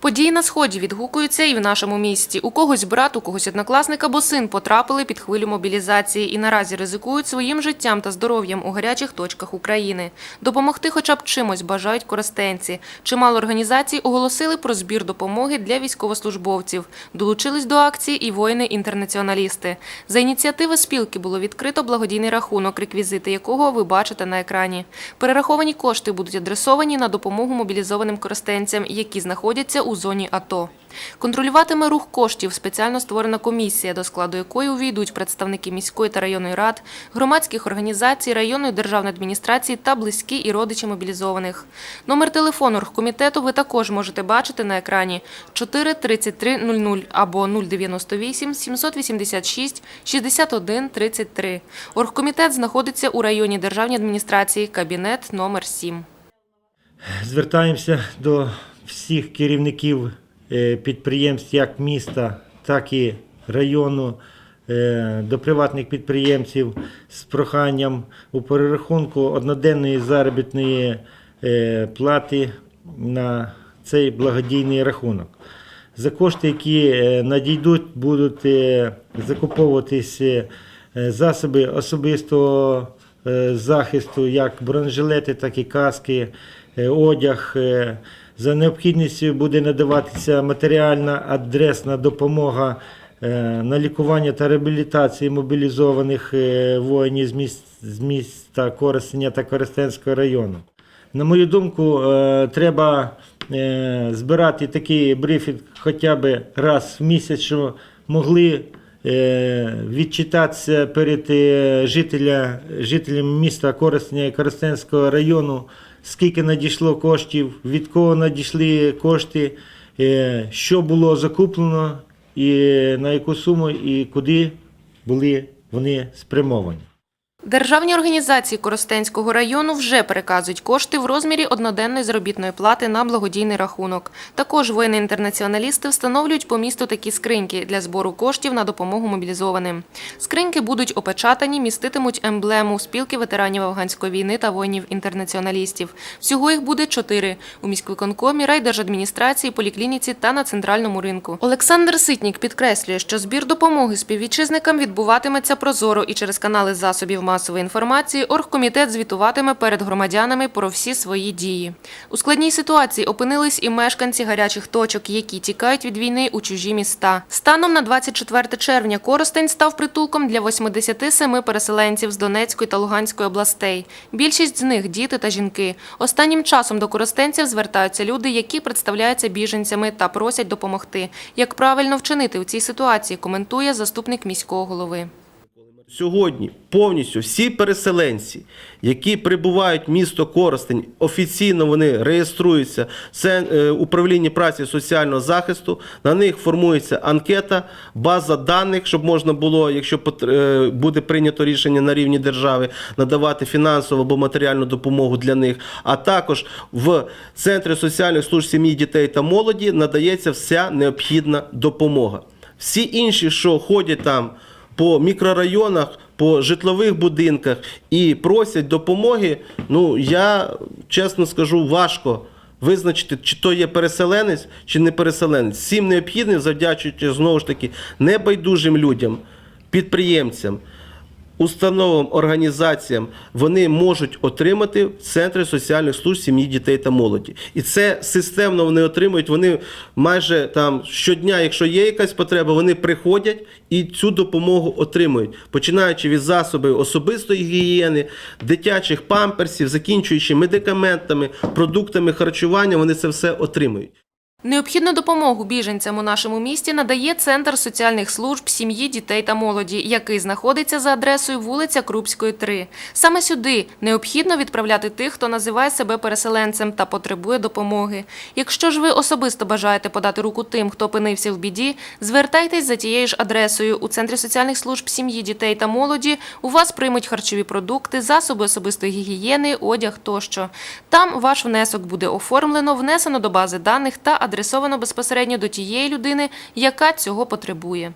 Події на сході відгукуються і в нашому місті. У когось брат, у когось однокласник або син потрапили під хвилю мобілізації і наразі ризикують своїм життям та здоров'ям у гарячих точках України. Допомогти хоча б чимось бажають користенці. Чимало організацій оголосили про збір допомоги для військовослужбовців. Долучились до акції і воїни-інтернаціоналісти. За ініціативи спілки було відкрито благодійний рахунок, реквізити якого ви бачите на екрані. Перераховані кошти будуть адресовані на допомогу мобілізованим користенцям, які знаходяться у зоні АТО. Контролюватиме рух коштів спеціально створена комісія, до складу якої увійдуть представники міської та районної рад, громадських організацій, районної державної адміністрації та близькі і родичі мобілізованих. Номер телефону оргкомітету ви також можете бачити на екрані 4 33 00 або 098 786 61 33. Оргкомітет знаходиться у районі державній адміністрації, кабінет номер 7. Звертаємося до всіх керівників е, підприємств як міста, так і району, е, до приватних підприємців з проханням у перерахунку одноденної заробітної е, плати на цей благодійний рахунок. За кошти, які надійдуть, будуть закуповуватись е, засоби особистого захисту, як бронежилети, так і каски, одяг. За необхідністю буде надаватися матеріальна адресна допомога е, на лікування та реабілітацію мобілізованих е, воїнів з міст, з міста Коростеня та Коростенського району. На мою думку, е, треба збирати такий брифінг хоча б раз в місяць, щоб могли відчитатися перед жителя, жителями міста Коростеня і Коростенського району, скільки надійшло коштів, від кого надійшли кошти, е, що було закуплено, і на яку суму і куди були вони спрямовані. Державні організації Коростенського району вже переказують кошти в розмірі одноденної заробітної плати на благодійний рахунок. Також воїни-інтернаціоналісти встановлюють по місту такі скриньки для збору коштів на допомогу мобілізованим. Скриньки будуть опечатані, міститимуть емблему спілки ветеранів афганської війни та воїнів-інтернаціоналістів. Всього їх буде чотири у міськвиконкомі, райдержадміністрації, поліклініці та на центральному ринку. Олександр Ситнік підкреслює, що збір допомоги співвітчизникам відбуватиметься прозоро і через канали засобів масової інформації оргкомітет звітуватиме перед громадянами про всі свої дії. У складній ситуації опинились і мешканці гарячих точок, які тікають від війни у чужі міста. Станом на 24 червня Коростень став притулком для 87 переселенців з Донецької та Луганської областей. Більшість з них діти та жінки. Останнім часом до коростенців звертаються люди, які представляються біженцями та просять допомогти. Як правильно вчинити у цій ситуації, коментує заступник міського голови. Сьогодні повністю всі переселенці, які прибувають в місто Коростень, офіційно вони реєструються це е, управління праці соціального захисту. На них формується анкета, база даних, щоб можна було, якщо е, буде прийнято рішення на рівні держави, надавати фінансову або матеріальну допомогу для них. А також в центрі соціальних служб сім'ї, дітей та молоді надається вся необхідна допомога. Всі інші, що ходять там по мікрорайонах, по житлових будинках і просять допомоги, ну я чесно скажу, важко визначити, чи то є переселенець, чи не переселенець. Всім необхідним, завдячуючи знову ж таки небайдужим людям, підприємцям. Установам, організаціям вони можуть отримати в центрі соціальних служб сім'ї, дітей та молоді. І це системно вони отримують. Вони майже там щодня, якщо є якась потреба, вони приходять і цю допомогу отримують, починаючи від засобів особистої гігієни, дитячих памперсів, закінчуючи медикаментами, продуктами харчування, вони це все отримують. Необхідну допомогу біженцям у нашому місті надає Центр соціальних служб сім'ї, дітей та молоді, який знаходиться за адресою вулиця Крупської, 3. Саме сюди необхідно відправляти тих, хто називає себе переселенцем та потребує допомоги. Якщо ж ви особисто бажаєте подати руку тим, хто опинився в біді, звертайтесь за тією ж адресою. У Центрі соціальних служб сім'ї, дітей та молоді у вас приймуть харчові продукти, засоби особистої гігієни, одяг тощо. Там ваш внесок буде оформлено, внесено до бази даних та адресовано безпосередньо до тієї людини, яка цього потребує.